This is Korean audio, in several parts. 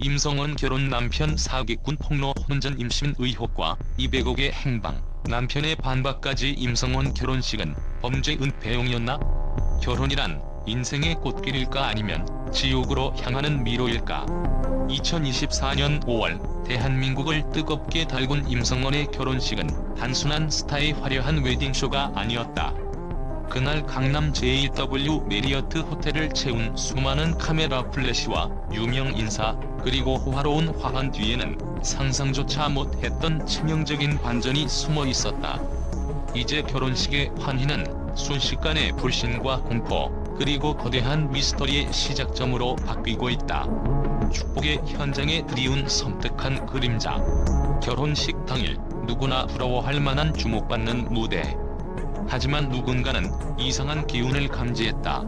임성원 결혼 남편 사기꾼 폭로 혼전 임신 의혹과 200억의 행방, 남편의 반박까지 임성원 결혼식은 범죄 은폐용이었나? 결혼이란 인생의 꽃길일까 아니면 지옥으로 향하는 미로일까? 2024년 5월 대한민국을 뜨겁게 달군 임성원의 결혼식은 단순한 스타의 화려한 웨딩쇼가 아니었다. 그날 강남 제1W 메리어트 호텔을 채운 수많은 카메라 플래시와 유명 인사 그리고 호화로운 화환 뒤에는 상상조차 못했던 치명적인 반전이 숨어 있었다. 이제 결혼식의 환희는 순식간에 불신과 공포 그리고 거대한 미스터리의 시작점으로 바뀌고 있다. 축복의 현장에 드리운 섬뜩한 그림자 결혼식 당일 누구나 부러워할 만한 주목받는 무대 하지만 누군가는 이상한 기운을 감지했다.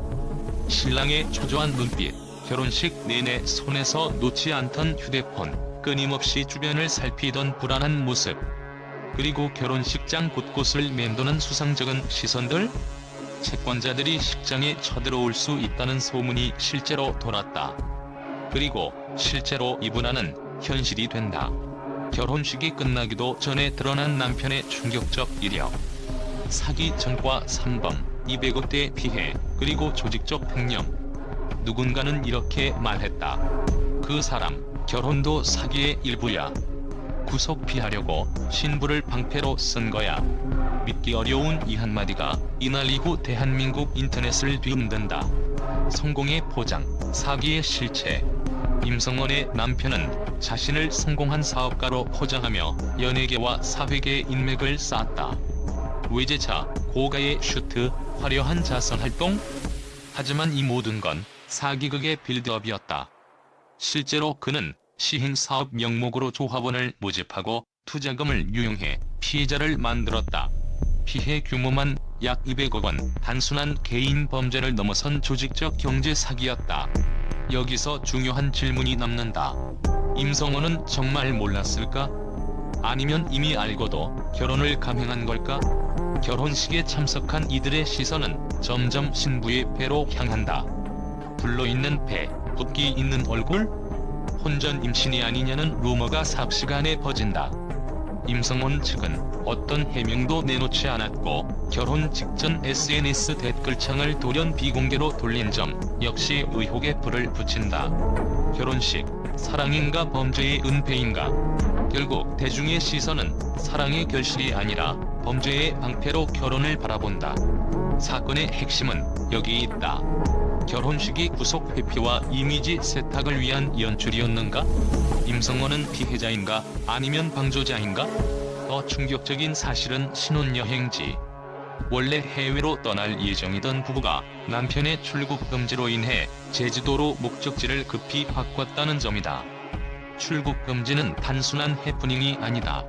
신랑의 초조한 눈빛, 결혼식 내내 손에서 놓지 않던 휴대폰, 끊임없이 주변을 살피던 불안한 모습, 그리고 결혼식장 곳곳을 맴도는 수상쩍은 시선들? 채권자들이 식장에 쳐들어올 수 있다는 소문이 실제로 돌았다. 그리고 실제로 이 불안은 현실이 된다. 결혼식이 끝나기도 전에 드러난 남편의 충격적 이력. 사기 전과 3범, 200억대 피해, 그리고 조직적 횡령. 누군가는 이렇게 말했다. 그 사람, 결혼도 사기의 일부야. 구속 피하려고 신부를 방패로 쓴 거야. 믿기 어려운 이 한마디가 이날 이후 대한민국 인터넷을 뒤흔든다. 성공의 포장, 사기의 실체. 임성원의 남편은 자신을 성공한 사업가로 포장하며 연예계와 사회계의 인맥을 쌓았다. 외제차, 고가의 슈트, 화려한 자선 활동? 하지만 이 모든 건 사기극의 빌드업이었다. 실제로 그는 시행사업 명목으로 조합원을 모집하고 투자금을 유용해 피해자를 만들었다. 피해 규모만 약 200억 원, 단순한 개인 범죄를 넘어선 조직적 경제 사기였다. 여기서 중요한 질문이 남는다. 임성원은 정말 몰랐을까? 아니면 이미 알고도 결혼을 감행한 걸까? 결혼식에 참석한 이들의 시선은 점점 신부의 배로 향한다. 불러 있는 배, 붓기 있는 얼굴? 혼전 임신이 아니냐는 루머가 삽시간에 퍼진다. 임성원 측은 어떤 해명도 내놓지 않았고 결혼 직전 SNS 댓글창을 돌연 비공개로 돌린 점 역시 의혹에 불을 붙인다. 결혼식, 사랑인가 범죄의 은폐인가? 결국 대중의 시선은 사랑의 결실이 아니라 범죄의 방패로 결혼을 바라본다. 사건의 핵심은 여기 있다. 결혼식이 구속 회피와 이미지 세탁을 위한 연출이었는가? 임성원은 피해자인가 아니면 방조자인가? 더 충격적인 사실은 신혼여행지. 원래 해외로 떠날 예정이던 부부가 남편의 출국 금지로 인해 제주도로 목적지를 급히 바꿨다는 점이다. 출국 금지는 단순한 해프닝이 아니다.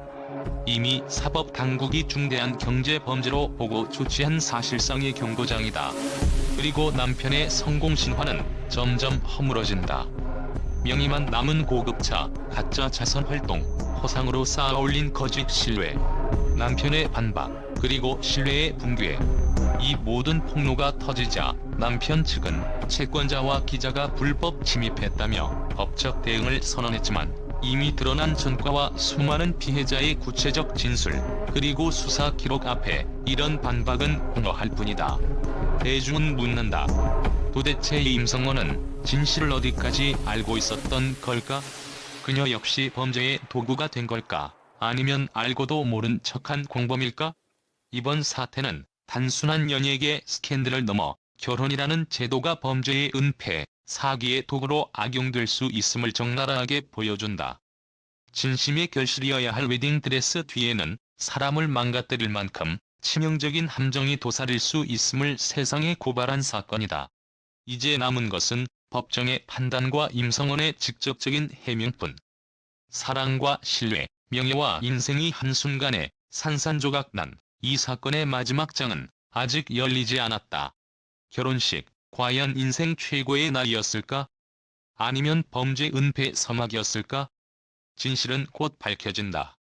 이미 사법 당국이 중대한 경제 범죄로 보고 조치한 사실상의 경고장이다. 그리고 남편의 성공 신화는 점점 허물어진다. 명의만 남은 고급차, 가짜 자선 활동, 허상으로 쌓아 올린 거짓 신뢰, 남편의 반박, 그리고 신뢰의 붕괴. 이 모든 폭로가 터지자 남편 측은 채권자와 기자가 불법 침입했다며 법적 대응을 선언했지만 이미 드러난 전과와 수많은 피해자의 구체적 진술, 그리고 수사 기록 앞에 이런 반박은 공허할 뿐이다. 대중은 묻는다. 도대체 이 임성원은 진실을 어디까지 알고 있었던 걸까? 그녀 역시 범죄의 도구가 된 걸까? 아니면 알고도 모른 척한 공범일까? 이번 사태는 단순한 연예계 스캔들을 넘어 결혼이라는 제도가 범죄의 은폐, 사기의 도구로 악용될 수 있음을 적나라하게 보여준다. 진심의 결실이어야 할 웨딩드레스 뒤에는 사람을 망가뜨릴 만큼 치명적인 함정이 도사릴 수 있음을 세상에 고발한 사건이다. 이제 남은 것은 법정의 판단과 임성원의 직접적인 해명뿐. 사랑과 신뢰, 명예와 인생이 한순간에 산산조각 난 이 사건의 마지막 장은 아직 열리지 않았다. 결혼식, 과연 인생 최고의 날이었을까? 아니면 범죄 은폐 서막이었을까? 진실은 곧 밝혀진다.